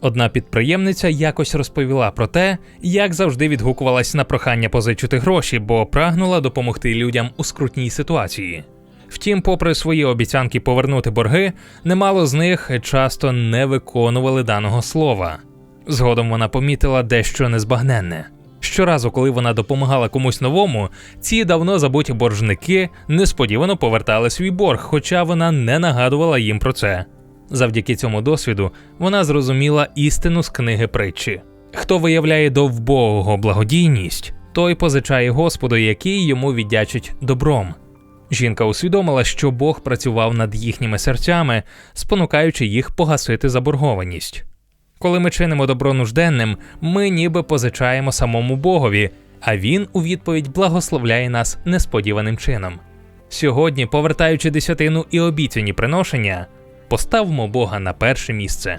Одна підприємниця якось розповіла про те, як завжди відгукувалась на прохання позичити гроші, бо прагнула допомогти людям у скрутній ситуації. Втім, попри свої обіцянки повернути борги, немало з них часто не виконували даного слова. Згодом вона помітила дещо незбагненне. Щоразу, коли вона допомагала комусь новому, ці давно забуті боржники несподівано повертали свій борг, хоча вона не нагадувала їм про це. Завдяки цьому досвіду вона зрозуміла істину з книги притчі: хто виявляє до вбогого благодійність, той позичає Господу, який йому віддячить добром. Жінка усвідомила, що Бог працював над їхніми серцями, спонукаючи їх погасити заборгованість. Коли ми чинимо добро нужденним, ми ніби позичаємо самому Богові, а він у відповідь благословляє нас несподіваним чином. Сьогодні, повертаючи десятину і обіцяні приношення, поставмо Бога на перше місце.